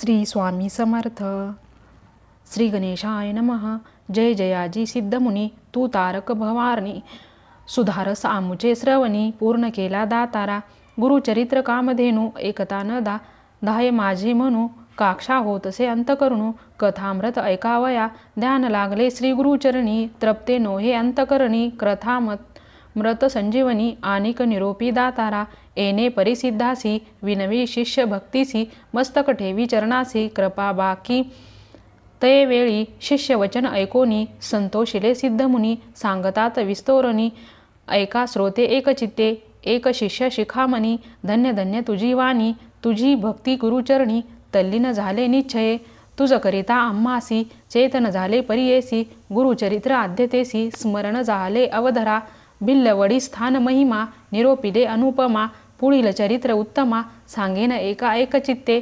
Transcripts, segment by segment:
श्री स्वामी समर्थ। श्री गणेशाय नमः। जय जयाजी सिद्धमुनी तू तारक भवारणी। सुधारस आमुचे श्रवणी पूर्ण केला दातारा। गुरुचरित्र कामधेनू एकता न दा। धाय माझे म्हणू काक्षा होतसे अंतकरणू कथामृत ऐकावया ध्यान लागले श्री गुरुचरणी। तृप्ते नोहे अंतकरणी कथामत मृत संजीवनी आनिक निरोपी दातारा एने परिसिद्धासी विनवी शिष्य भक्तीसी मस्तक ठेवी चरणासी कृपा बाकी तये वेळी शिष्यवचन ऐकोनी संतोषिले सिद्धमुनी सांगतात विस्तोरणी ऐका श्रोते एकचित्ते एक शिष्य शिखामणी धन्य धन्य तुझी वाणी तुझी भक्ती गुरुचरणी तल्लीन झाले निश्चये तुझ करिता आम्हासी चेतन झाले परियेसी गुरुचरित्र आद्यतेसी स्मरण झाले अवधरा बिल्लवडी स्थान महिमा निरोपिले अनुपमा पुढील चरित्र उत्तमा सांगेन एका एकचित्ते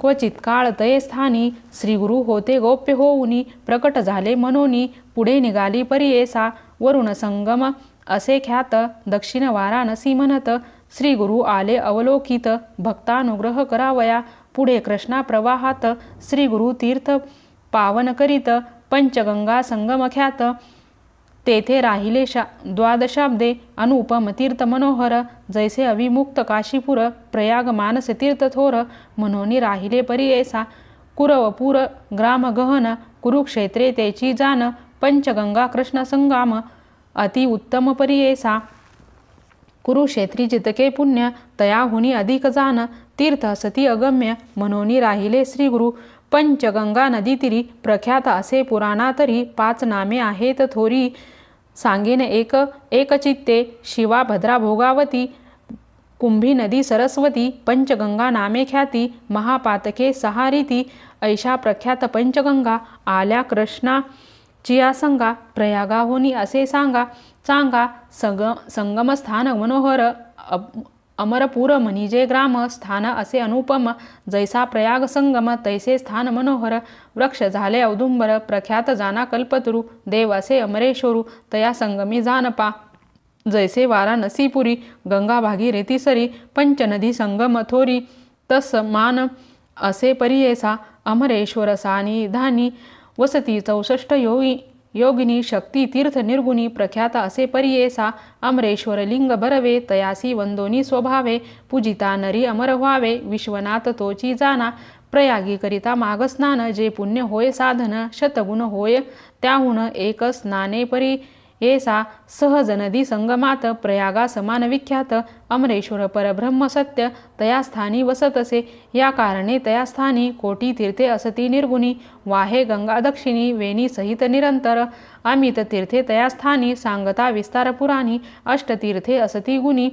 क्वचित काळ तये स्थानी श्रीगुरु होते गोप्य होऊनी प्रकट झाले मनोनी पुढे निघाली परियेसा वरुण संगम असे ख्यात दक्षिण वाराणसी म्हणत श्रीगुरु आले अवलोकित भक्तानुग्रह करावया पुढे कृष्णा प्रवाहात श्रीगुरु तीर्थ पावन करीत पंचगंगा संगम ख्यात तेथे राहिले शा द्वादशाब्दे अनुपम तीर्थ मनोहर जैसे अविमुक्त काशीपुर प्रयाग मानस तीर्थ थोर म्हणून राहिले परियेसा कुरवपूर ग्राम गहन कुरुक्षेत्रे तेची जान पंचगंगा कृष्ण संगाम अति उत्तम परियेसा कुरुक्षेत्री जितके पुण्य तयाहुनी अधिक जान तीर्थ सती अगम्य म्हणून राहिले श्रीगुरु। पंचगंगा नदीतीरी प्रख्यात असे पुराणा तरी पाच नामे आहेत थोरी। सांगेन एक एकचित्ते शिवा भद्रा भोगावती कुंभी नदी सरस्वती पंचगंगा नामे ख्याती महापातके सहारिती ऐशा प्रख्यात पंचगंगा आल्या कृष्णा चियासंगा प्रयागाहोनी असे सांगा चांगा सग संगमस्थान मनोहर अमरपूर म्हणजे ग्राम स्थान असे अनुपम जैसा प्रयाग संगम तैसे स्थान मनोहर वृक्ष झाले औदुंबर प्रख्यात जाना कल्पतरू देव असे अमरेश्वरू तया संगमी जानपा जैसे वाराणसीपुरी गंगा भागी रेतीसरी पंचनदी संगम थोरी तस मान असे परियेसा अमरेश्वर सानी धानी वसती चौसष्ट योगी योगिनी शक्ती तीर्थ निर्गुणी प्रख्यात असे परियेसा अमरेश्वर लिंग भरवे तयासी वंदोनी स्वभावे पूजिता नरी अमर व्हावे विश्वनाथ तोची जाना प्रयागी करिता माग स्नान जे पुण्य होय साधन शतगुण होय त्याहून एक स्नाने परी येसा सहज नदी संगमात प्रयागा समान विख्यात अमरेश्वर परब्रह्म सत्य तया स्थानी वसतसे. या कारणे तया स्थानी कोटी तीर्थे असती निर्गुणी वाहे गंगा दक्षिणी वेणी सहित निरंतर. अमित तीर्थे तया स्थानी सांगता विस्तार पुराणी अष्टतीर्थे असती गुणी.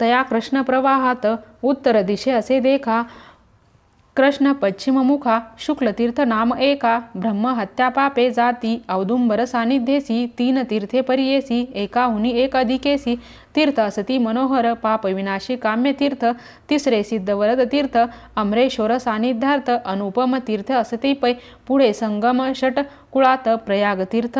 तया कृष्ण प्रवाहात उत्तर दिशे असे देखा. कृष्ण पश्चिममुखा शुक्लतीर्थ नाम एका ब्रह्म हत्या पापे जाती औदुंबर सानिध्येसी तीन तीर्थे परियेसी एकाहुनी एक अधिकेसी तीर्थ असती मनोहर पापविनाशी काम्यतीर्थ तिसरे सिद्धवरद तीर्थ अमरेश्वर सानिध्यार्थ अनुपम तीर्थ असती पै पुढे संगम षट कुळात प्रयाग तीर्थ.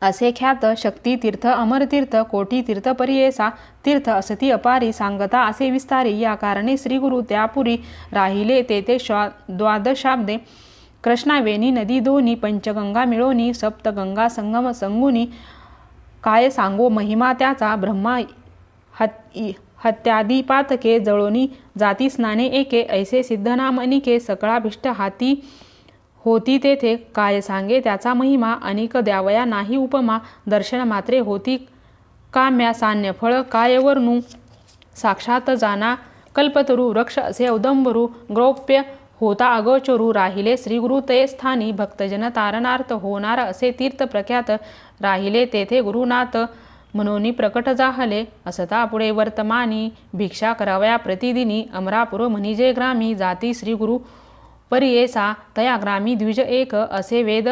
असे ख्यात शक्ती तीर्थ अमरतीर्थ कोटी तीर्थ परियेसा तीर्थ असती अपारी सांगता असे विस्तारी. या कारणे श्रीगुरु त्यापुरी राहिले तेथे श्वा द्वादशाब्दे. कृष्णावेणी नदी दोनी पंचगंगा मिळोनी सप्तगंगा संगम संगुनी. काय सांगो महिमा त्याचा ब्रह्मा हत हत्यादी पातके जळोनी. जाती स्नाने एके ऐसे सिद्धनामनिके सकळाभिष्ट हाती होती तेथे काय सांगे? त्याचा महिमा अनिक द्यावया नाही उपमा दर्शन मात्रे होती काम्या सान्य फळ कायवर्णू साक्षात जाना कल्पतरू रक्ष असे औदंबरू गौप्य होता अगोचरू राहिले श्रीगुरु ते स्थानी भक्तजन तारणार्थ होणार असे तीर्थ प्रख्यात राहिले तेथे गुरुनाथ म्हणून प्रकट जाहले असता पुढे वर्तमानी भिक्षा करावया प्रतिदिनी अमरापूर म्हणजे ग्रामी जाती श्रीगुरु परियेसा तया ग्रामी द्विज एक असे वेद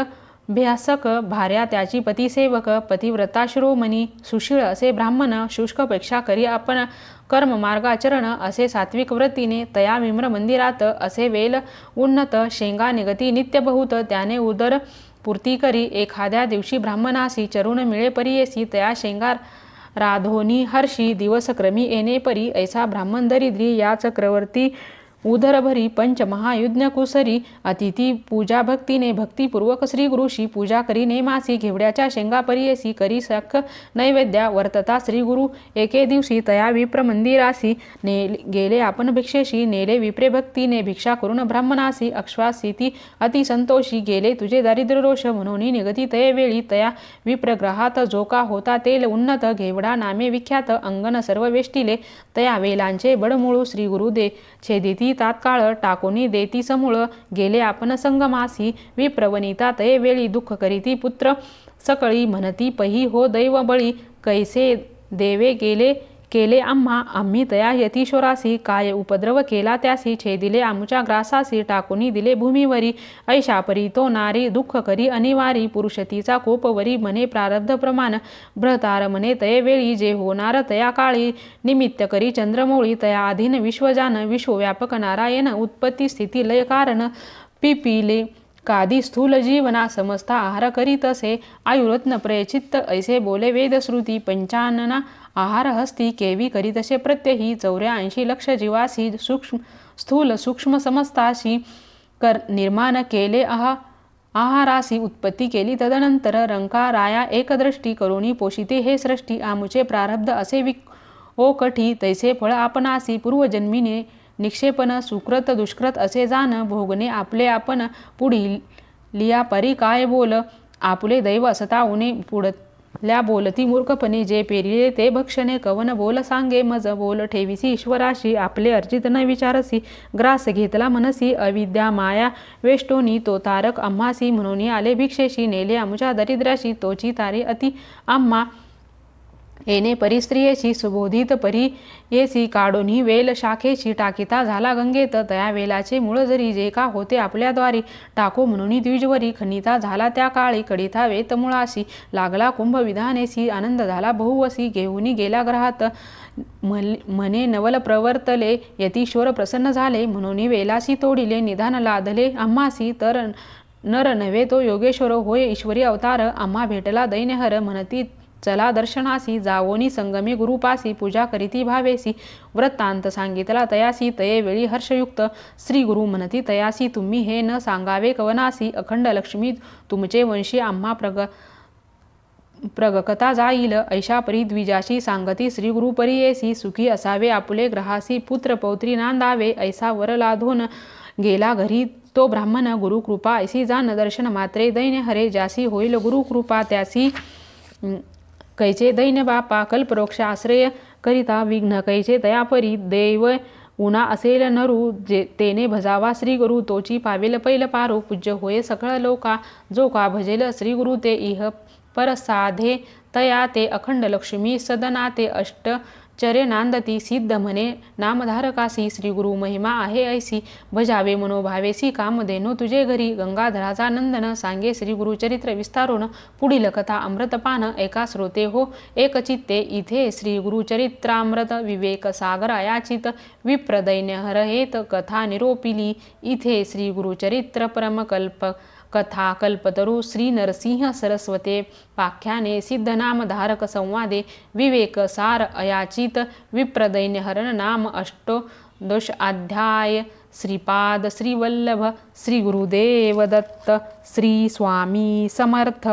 भ्यासक भार्या त्याची पतिसेवक पतिव्रता शिरोमणी सुशीळ असे ब्राह्मण शुष्कपेक्षा करी आपण कर्म मार्गाचरण असे सात्विक व्रतीने तया विम्र मंदिरात असे वेल उन्नत शेंगा निगती नित्य बहुत त्याने उदर पूर्ती करी. एखाद्या दिवशी ब्राह्मणासी चरुण मिळे परियेसी तया शेंगार राधोनी हर्षी दिवसक्रमी येणे परी. ऐसा ब्राह्मण दरिद्री या चक्रवर्ती उदरभरी पंच महायुज्ञ कुसरी अतिथी पूजा भक्तीने भक्तिपूर्वक श्री गुरुशी पूजा करी नेमासी घेवड्याच्या शेंगा परियसी करी सख नैवेद्या वर्तता श्री गुरु. एके दिवशी तया विप्र मंदिरासी ने गेले आपण भिक्षेशी नेले विप्रे भक्तीने भिक्षा करून ब्राह्मणासी अक्ष्वासी अतिसंतोषी अति संतोषी गेले तुझे दारिद्र्य रोष म्हणून निगती तये वेळी तया विप्रग्रहात जोका होता तेल उन्नत घेवडा नामे विख्यात अंगण सर्व वेष्टिले तया वेलांचे बडमुळू श्री गुरु दे छेदिती तात्काळ टाकोनी देती समूळ गेले आपण संगमासी. विप्रवनिता तये वेळी दुःख करीती पुत्र सकळी म्हणती पही हो दैव बळी कैसे देवे गेले केले आम्हा आम्ही तया यतीश्वरासी काय उपद्रव केला त्यासी छेदिले आमुच्या ग्रासासी टाकुनी दिले भूमीवरी. ऐशा परी तो नारी दुःख करी अनिवारी. पुरुषतीचा कोपवरी मने प्रारब्ध प्रमाण. भ्रतार मने तये वेळी जे होणार तया काळी. निमित्त करी चंद्रमौळी तया अधीन विश्वजान. विश्वव्यापक नारायण उत्पत्ती स्थिती लय कारण. पिपिले कादी स्थूल जीवना समजता आहार करीत असे आयुरत्न प्रयचित्त ऐसे बोले वेदश्रुती पंचानना आहार हस्ती केवी करीतसे प्रत्यही चौऱ्याऐंशी लक्ष जीवासी सूक्ष्म स्थूल सूक्ष्म समस्ताशी कर निर्माण केले आहा आहारासी उत्पत्ती केली तदनंतर रंकाराया एकदृष्टी करुणी पोषिते हे सृष्टी आमुचे प्रारब्ध असे विक ओ कठी तैसे फळ आपणासी पूर्वजन्मीने निक्षेपन सुकृत दुष्कृत असे जाण भोगणे आपले आपण पुढील लिया परी काय बोल? आपले दैव असता उने पुढल्या बोलती मूर्खपणे जे पेरिले ते भक्षणे कवन बोल सांगे मज? बोल ठेविसी ईश्वराशी आपले अर्जित न विचारसी ग्रास घेतला मनसी अविद्या माया वेष्टोनी तो तारक अम्मासी म्हणून आले भिक्षेशी नेले आमच्या दरिद्राशी तोची तारे अति आम्हा येणे परिस्त्रियेची सुबोधित परी येसी काढूनही वेल शाखेची टाकिता झाला गंगेत तया वेलाचे मूळ जरी जे का होते आपल्याद्वारी टाको म्हणून द्विजवरी खनिता झाला त्या काळी कडिता वेत मुळाशी लागला कुंभविधानेसी आनंद झाला बहुवसी घेऊनी गेला ग्रहात म्हणे नवल प्रवर्तले यतीश्वर प्रसन्न झाले म्हणून वेलासी तोडिले निधान लादले आम्हासी तर नर नव्हे तो योगेश्वर होय ईश्वरी अवतार आम्हा भेटला दैन्यहर म्हणती चला दर्शनासी जावोनी संगमे गुरुपासी पूजा करीती भावेसी वृत्तांत सांगितला तयासी तये वेळी हर्षयुक्त. श्री गुरु म्हणती तयासी तुम्ही हे न सांगावे कवनासी अखंड लक्ष्मी तुमचे वंशी आम्हा प्रग प्रगकता जाईल. ऐशा परिद्विजाशी सांगती श्री गुरु परियेसी सुखी असावे आपुले ग्रहासी पुत्र पौत्री नांदावे ऐसा वर लाधून गेला घरी. तो ब्राह्मण गुरुकृपा ऐसी जाण दर्शन मात्रे दैन्य हरे जासी होईल गुरुकृपा त्यासी कैचे दैन्य बापा कल्परोक्ष आश्रय करिता विघ्न कैचे दयापरी दैव उना असेल नरू जे तेने भजावा श्री गुरु तोची पावेल पैल पारो पूज्य होय सकळ लोका जो का भजेल श्री गुरु ते इह परसाधे तया ते अखंड लक्ष्मी सदना ते अष्ट चरे नांदती सिद्ध म्हणे नामधारकासी श्री गुरु महिमा आहे ऐसी. भजावे मनोभावेसी कामधेनो तुझे घरी. गंगाधराचा नंदन सांगे श्री गुरुचरित्र विस्तारून पुढील कथा अमृतपान एका श्रोते हो. एक चित्ते इथे श्री गुरुचरित्रामृत विवेक सागर अयाचित विप्रदैन्य हरहेत कथा निरोपिली. इथे श्री गुरुचरित्र परमकल्प कथा कल्पतरू श्री नरसिंह सरस्वते पाख्याने सिद्धनामधारक संवादे विवेक सार अयाचित विप्रदैन्य हरण नाम दोष अध्याय श्रीपाद श्रीवल्लभ श्री गुरुदेव दत्त श्री स्वामी समर्थ।